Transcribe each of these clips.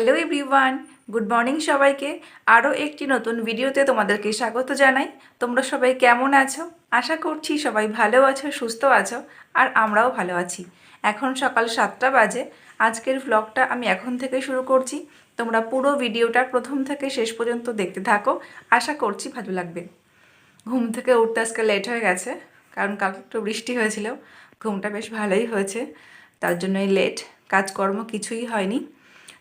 Hello everyone good morning সবাইকে। আরও একটি নতুন ভিডিওতে তোমাদেরকে স্বাগত জানাই। তোমরা সবাই কেমন আছো? আশা করছি সবাই ভালো আছো, সুস্থ আছো, আর আমরাও ভালো আছি। এখন সকাল সাতটা বাজে। আজকের ভ্লগটা আমি এখন থেকে শুরু করছি। তোমরা পুরো ভিডিওটা প্রথম থেকে শেষ পর্যন্ত দেখতে থাকো। আশা করছি ভালো লাগবে। ঘুম থেকে উঠতে আজকে লেট হয়ে গেছে, কারণ কাল একটু বৃষ্টি হয়েছিল। ঘুমটা বেশ ভালোই হয়েছে, তার জন্যই লেট কাজকর্ম কিছুই হয়নি।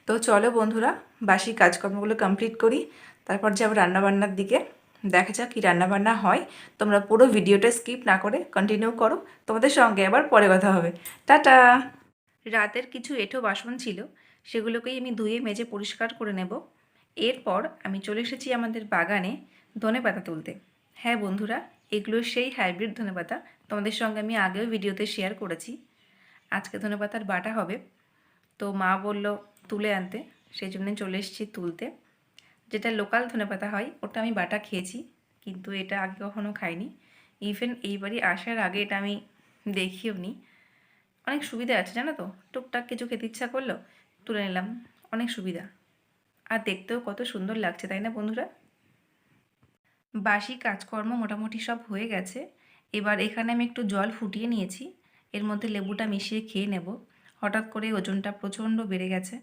তো চলো বন্ধুরা, বাসি কাজকর্মগুলো কমপ্লিট করি। তারপর যাব রান্নাবান্নার দিকে। দেখা যাক কী রান্নাবান্না হয়। তোমরা পুরো ভিডিওটা স্কিপ না করে কন্টিনিউ করো। তোমাদের সঙ্গে আবার পরে কথা হবে। টাটা! রাতের কিছু এঁঠো বাসন ছিল, সেগুলোকেই আমি ধুয়ে মেজে পরিষ্কার করে নেব। এরপর আমি চলে এসেছি আমাদের বাগানে ধনে পাতা তুলতে। হ্যাঁ বন্ধুরা, এগুলো সেই হাইব্রিড ধনেপাতা তোমাদের সঙ্গে আমি আগেও ভিডিওতে শেয়ার করেছি। আজকে ধনেপাতার বাটা হবে। তো মা বলল, তুলে আনতে। সেই জন্য চলে এসেছি তুলতে। যেটা লোকাল ধনেপাতা হয়, ওটা আমি বাটা খেয়েছি, কিন্তু এটা আগে কখনো খাইনি। ইভেন এইবারই আসার আগে এটা আমি দেখিও নি। অনেক সুবিধা আছে, জানো তো? টুকটাক কিছু খেতে ইচ্ছা করল, তুলে নিলাম। অনেক সুবিধা। আর দেখতেও কত সুন্দর লাগছে, তাই না বন্ধুরা? বাসি কাজকর্ম মোটামুটি সব হয়ে গেছে। এবার এখানে আমি একটু জল ফুটিয়ে নিয়েছি। এর মধ্যে লেবুটা মিশিয়ে খেয়ে নেব। হঠাৎ করে ওজনটা প্রচণ্ড বেড়ে গেছে।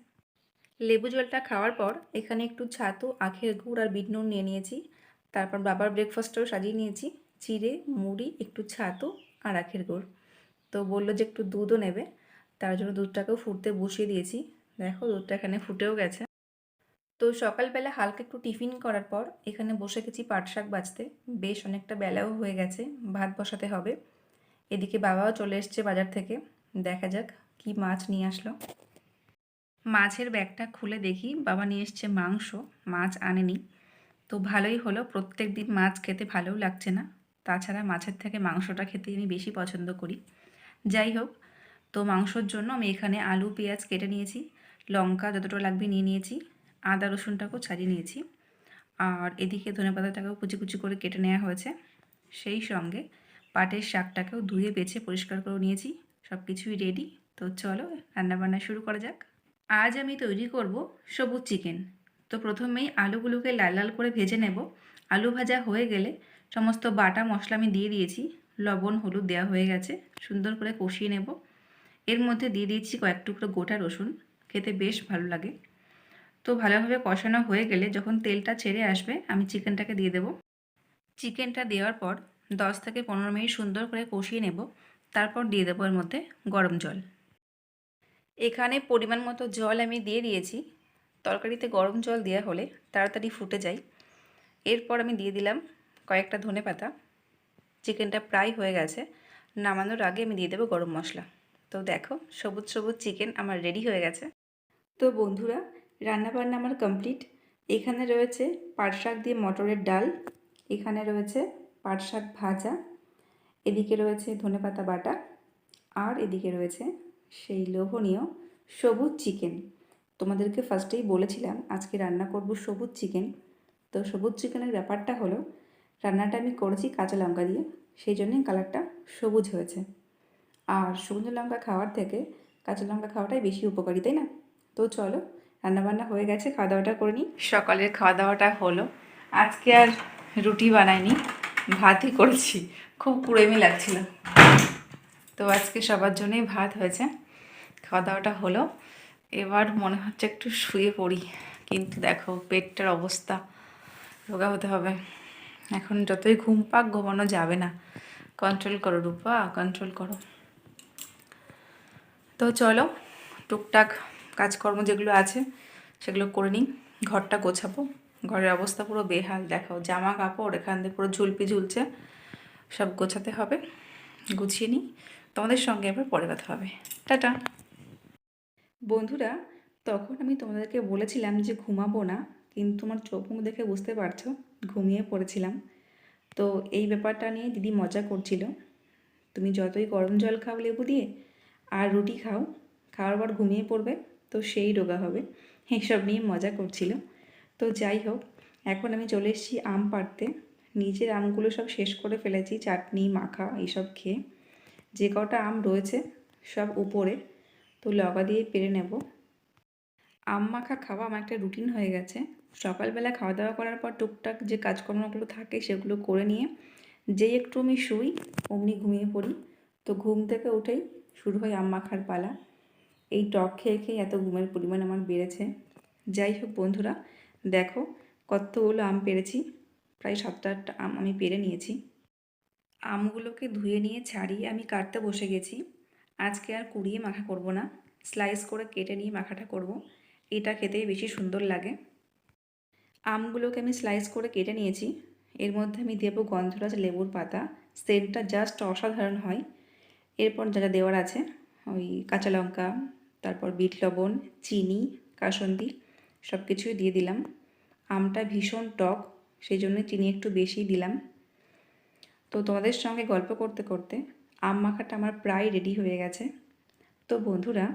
লেবু জলটা খাওয়ার পর এখানে একটু ছাতু, আখের গুড় আর বিট নুন নিয়ে নিয়েছি। তারপর বাবার ব্রেকফাস্টও সাজিয়ে নিয়েছি। চিড়ে, মুড়ি, একটু ছাতু আর আখের গুড়। তো বলল যে একটু দুধও নেবে। তার জন্য দুধটাকেও ফুটতে বসিয়ে দিয়েছি। দেখো দুধটা এখানে ফুটেও গেছে। তো সকালবেলা হালকা একটু টিফিন করার পর এখানে বসে গেছি পাট শাক বাজতে বেশ অনেকটা বেলাও হয়ে গেছে, ভাত বসাতে হবে। এদিকে বাবাও চলে এসছে বাজার থেকে। দেখা যাক কি মাছ নিয়ে আসলো? মাছের ব্যাগটা খুলে দেখি, বাবা নিয়ে এসছে মাংস, মাছ আনেনি। তো ভালোই হলো, প্রত্যেক দিন মাছ খেতে ভালোও লাগছে না। তাছাড়া মাছের থেকে মাংসটা খেতে আমি বেশি পছন্দ করি। যাই হোক, তো মাংসর জন্য আমি এখানে আলু, পেঁয়াজ কেটে নিয়েছি, লঙ্কা যতটা লাগবে নিয়ে নিয়েছি, আদা, রসুনটাকেও ছাড়িয়ে নিয়েছি। আর এদিকে ধনে পাতাটাকেও কুচি কুচি করে কেটে নেওয়া হয়েছে। সেই সঙ্গে পাটের শাকটাকেও ধুয়ে বেছে পরিষ্কার করে নিয়েছি সব কিছুই রেডি তো চলো রান্নাবান্না শুরু করা যাক। আজ আমি তৈরি করব সবুজ চিকেন। তো প্রথমেই আলুগুলোকে লাল লাল করে ভেজে নেব। আলু ভাজা হয়ে গেলে সমস্ত বাটা মশলা আমি দিয়ে দিয়েছি। লবণ, হলুদ দেওয়া হয়ে গেছে। সুন্দর করে কষিয়ে নেব। এর মধ্যে দিয়ে দিয়েছি কয়েক টুকরো গোটা রসুন। খেতে বেশ ভালো লাগে। তো ভালোভাবে কষানো হয়ে গেলে যখন তেলটা ছেড়ে আসবে, আমি চিকেনটাকে দিয়ে দেব। চিকেনটা দেওয়ার পর দশ থেকে পনেরো মিনিট সুন্দর করে কষিয়ে নেব। তারপর দিয়ে দেবো এর মধ্যে গরম জল। এখানে পরিমাণ মতো জল আমি দিয়ে দিয়েছি। তরকারিতে গরম জল দেওয়া হলে তাড়াতাড়ি ফুটে যায়। এরপর আমি দিয়ে দিলাম কয়েকটা ধনে পাতা। চিকেনটা প্রায় হয়ে গেছে। নামানোর আগে আমি দিয়ে দেবো গরম মশলা। তো দেখো, সবুজ সবুজ চিকেন আমার রেডি হয়ে গেছে। তো বন্ধুরা, রান্নাবান্না আমার কমপ্লিট এখানে রয়েছে পাট শাক দিয়ে মটরের ডাল। এখানে রয়েছে পাট শাক ভাজা। এদিকে রয়েছে ধনেপাতা বাটা। আর এদিকে রয়েছে সেই লোভনীয় সবুজ চিকেন। তোমাদেরকে ফার্স্টেই বলেছিলাম, আজকে রান্না করব সবুজ চিকেন। তো সবুজ চিকেনের ব্যাপারটা হলো, রান্নাটা আমি করেছি কাঁচা লঙ্কা দিয়ে, সেই জন্যই কালারটা সবুজ হয়েছে। আর সবুজ লঙ্কা খাওয়ার থেকে কাঁচা লঙ্কা খাওয়াটাই বেশি উপকারী, তাই না? তো চলো, রান্নাবান্না হয়ে গেছে খাওয়া দাওয়াটা করে নিই। সকালের খাওয়া দাওয়াটা হলো। আজকে আর রুটি বানাইনি, ভাতই করেছি। খুব কুড়েমি লাগছিল। তো আজকে সবার জন্যই ভাত হয়েছে। খাওয়া দাওয়াটা হলো। এবার মনে হচ্ছে একটু শুয়ে পড়ি। কিন্তু দেখো, পেটটার অবস্থা। রোগা হতে হবে। এখন যতই ঘুম পাক, ঘুমানো যাবে না। কন্ট্রোল করো রূপা কন্ট্রোল করো। তো চলো, টুকটাক কাজকর্ম যেগুলো আছে, সেগুলো করে নিই। ঘরটা গোছাবো। ঘরের অবস্থা পুরো বেহাল। দেখো, জামা কাপড়, এখান থেকে পুরো ঝুলপি ঝুলছে। সব গোছাতে হবে। গুছিয়ে নিই। তোমাদের সঙ্গে এবার পরে কথা হবে। টাটা। বন্ধুরা, তখন আমি তোমাদেরকে বলেছিলাম যে ঘুমাবো না, কিন্তু তোমার চোখ মুখ দেখে বুঝতে পারছ, ঘুমিয়ে পড়েছিলাম। তো এই ব্যাপারটা নিয়ে দিদি মজা করছিল। তুমি যতই গরম জল খাও লেবু দিয়ে, আর রুটি খাও, খাওয়ার পর ঘুমিয়ে পড়বে, তো সেই রোগা হবে। এইসব নিয়ে মজা করছিল। তো যাই হোক, এখন আমি চলে এসেছি আম পাড়তে। নিজের আমগুলো সব শেষ করে ফেলেছি, চাটনি, মাখা, এইসব খেয়ে। যে কটা আম রয়েছে সব উপরে, তো লগা দিয়ে পেরে নেব। আম মাখা খাওয়া আমার একটা রুটিন হয়ে গেছে। সকালবেলা খাওয়া দাওয়া করার পর টুকটাক যে কাজকর্মগুলো থাকে সেগুলো করে নিয়ে যেই একটু আমি শুই, অমনি ঘুমিয়ে পড়ি। তো ঘুম থেকে উঠেই শুরু হয় আম মাখার পালা। এই টক খেয়ে খেয়ে এত ঘুমের পরিমাণ আমার বেড়েছে। যাই হোক বন্ধুরা, দেখো কতগুলো আম পেরেছি। প্রায় সাতটা আটটা আম আমি পেরে নিয়েছি। আমগুলোকে ধুয়ে নিয়ে ছাড়িয়ে আমি কাটতে বসে গেছি। আজকে আর কুড়িয়ে মাখা করব না। স্লাইস করে কেটে নিয়ে মাখাটা করব। এটা খেতেই বেশি সুন্দর লাগে। আমগুলোকে আমি স্লাইস করে কেটে নিয়েছি। এর মধ্যে আমি দেবো গন্ধরাজ লেবুর পাতা। সেন্টটা জাস্ট অসাধারণ হয়। এরপর যা যা দেওয়ার আছে, ওই কাঁচা লঙ্কা, তারপর বিট লবণ, চিনি, কাসন্দি সব কিছুই দিয়ে দিলাম। আমটা ভীষণ টক, সেই জন্য চিনি একটু বেশি দিলাম। তো তোমাদের সঙ্গে গল্প করতে করতে আম মাখাটা আমার প্রায় রেডি হয়ে গেছে। তো বন্ধুরা,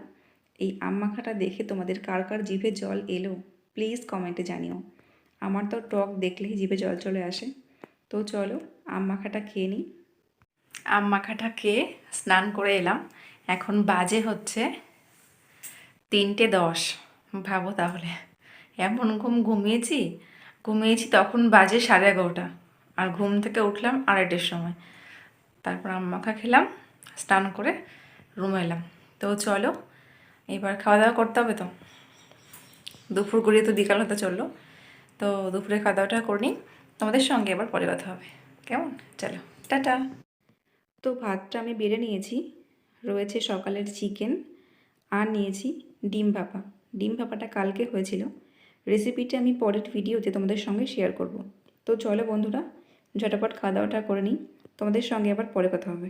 এই আম মাখাটা দেখে তোমাদের কার কার জিভে জল এলো প্লিজ কমেন্টে জানিও। আমার তো টক দেখলেই জিভে জল চলে আসে। তো চলো, আম মাখাটা খেয়ে নিই। আম মাখাটা খেয়ে স্নান করে এলাম। এখন বাজে হচ্ছে তিনটে দশ। ভাবো তাহলে। এমন ঘুম ঘুমিয়েছি? ঘুমিয়েছি তখন বাজে সাড়ে এগারোটা। আর ঘুম থেকে উঠলাম আড়াইটের সময়। তারপর মাখা খেলাম, স্নান করে রুমে এলাম। তো চলো, এবার খাওয়া দাওয়া করতে হবে তো। দুপুর গড়িয়ে তো বিকাল হতে চলল। তো দুপুরে খাওয়া দাওয়াটা করে নিই তোমাদের সঙ্গে এবার পরে কথা হবে। কেমন? চলো, টাটা। তো ভাতটা আমি বেড়ে নিয়েছি। রয়েছে সকালের চিকেন আর নিয়েছি ডিম ভাপা। ডিম ভাপাটা কালকে হয়েছিল। রেসিপিটা আমি পরের ভিডিওতে তোমাদের সঙ্গে শেয়ার করব। তো চলো বন্ধুরা ঝটাপট খাওয়া দাওয়াটা করে নিই। তোমাদের সঙ্গে আবার পরে কথা হবে।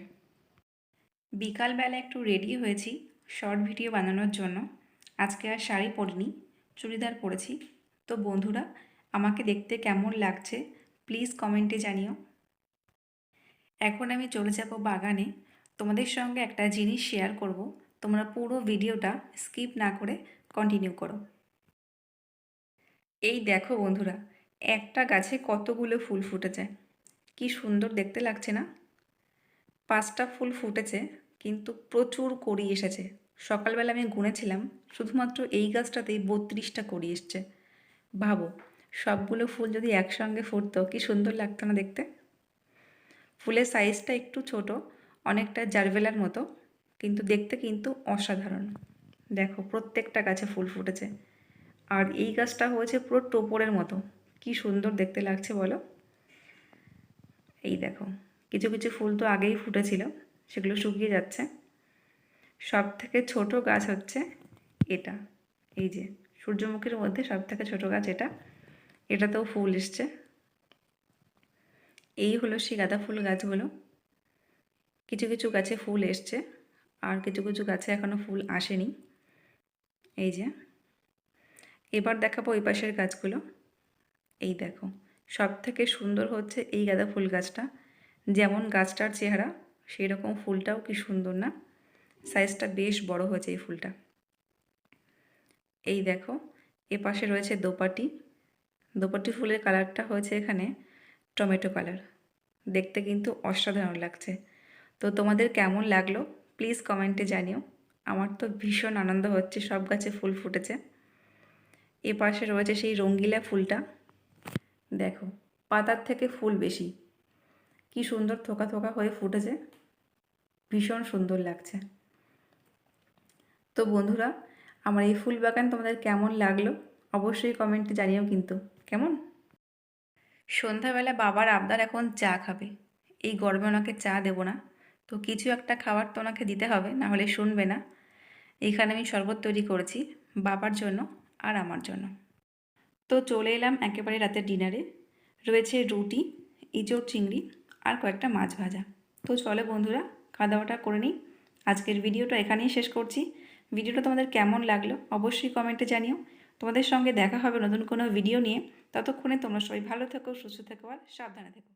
বিকালবেলা একটু রেডি হয়েছি শর্ট ভিডিও বানানোর জন্য। আজকে আর শাড়ি পরিনি, চুড়িদার পরেছি। তো বন্ধুরা, আমাকে দেখতে কেমন লাগছে প্লিজ কমেন্টে জানিও। এখন আমি চলে যাব বাগানে। তোমাদের সঙ্গে একটা জিনিস শেয়ার করব। তোমরা পুরো ভিডিওটা স্কিপ না করে কন্টিনিউ করো। এই দেখো বন্ধুরা, একটা গাছে কতগুলো ফুল ফুটেছে। কি সুন্দর দেখতে লাগছে না? পাঁচটা ফুল ফুটেছে, কিন্তু প্রচুর কড়ি এসেছে। সকালবেলা আমি গুনেছিলাম, শুধুমাত্র এই গাছটাতেই বত্রিশটা কড়ি এসছে। ভাবো, সবগুলো ফুল যদি একসঙ্গে ফুটতো, কি সুন্দর লাগতো না দেখতে? ফুলের সাইজটা একটু ছোট, অনেকটা জারবেলার মতো, কিন্তু দেখতে কিন্তু অসাধারণ। দেখো, প্রত্যেকটা গাছে ফুল ফুটেছে। আর এই গাছটা হয়েছে পুরো টোপরের মতো। কি সুন্দর দেখতে লাগছে, বলো? এই দেখো, কিছু কিছু ফুল তো আগেই ফুটেছিল, সেগুলো শুকিয়ে যাচ্ছে। সব থেকে ছোট গাছ হচ্ছে এটা। এই যে, সূর্যমুখীর মধ্যে সব থেকে ছোটো গাছ এটা। এটাতেও ফুল এসছে। এই হলো সেই গাঁদা ফুল গাছগুলো। কিছু কিছু গাছে ফুল এসছে, আর কিছু কিছু গাছে এখনও ফুল আসেনি। এই যে, এবার দেখাবো ওই পাশের গাছগুলো। এই দেখো সব থেকে সুন্দর হচ্ছে এই গাঁদা ফুল গাছটা। যেমন গাছটার চেহারা সেই রকম ফুলটাও কি সুন্দর না? সাইজটা বেশ বড় হয়েছে এই ফুলটা। এই দেখো এ পাশে রয়েছে দোপাটি। দোপাটি ফুলের কালারটা হয়েছে এখানে টমেটো কালার। দেখতে কিন্তু অসাধারণ লাগছে। তো তোমাদের কেমন লাগল প্লিজ কমেন্টে জানিও। আমার তো ভীষণ আনন্দ হচ্ছে সব গাছে ফুল ফুটেছে। এ পাশে রয়েছে সেই রঙ্গিলা ফুলটা। দেখো, পাতার থেকে ফুল বেশি। কি সুন্দর থোকা থোকা হয়ে ফুটেছে। ভীষণ সুন্দর লাগছে। তো বন্ধুরা, আমার এই ফুল বাগান তোমাদের কেমন লাগল? অবশ্যই কমেন্টে জানিও কিন্তু। কেমন? সন্ধ্যাবেলা বাবার আবদার এখন চা খাবে। এই গরমে ওনাকে চা দেবো না। তো কিছু একটা খাবার তো ওনাকে দিতে হবে, না হলে শুনবে না। এখানে আমি শরবত তৈরি করেছি, বাবার জন্য আর আমার জন্য। তো চলে এলাম একেবারে রাতের ডিনারে। রয়েছে রুটি, ইঁচড় চিংড়ি আর কয়েকটা মাছ ভাজা। তো চলে বন্ধুরা খাওয়া দাওয়াটা করে নিই। আজকের ভিডিওটা এখানেই শেষ করছি। ভিডিওটা তোমাদের কেমন লাগল অবশ্যই কমেন্টে জানিও। তোমাদের সঙ্গে দেখা হবে নতুন কোনো ভিডিও নিয়ে। ততক্ষণে তোমরা সবাই ভালো থেকো, সুস্থ থেকো আর সাবধানে থেকো।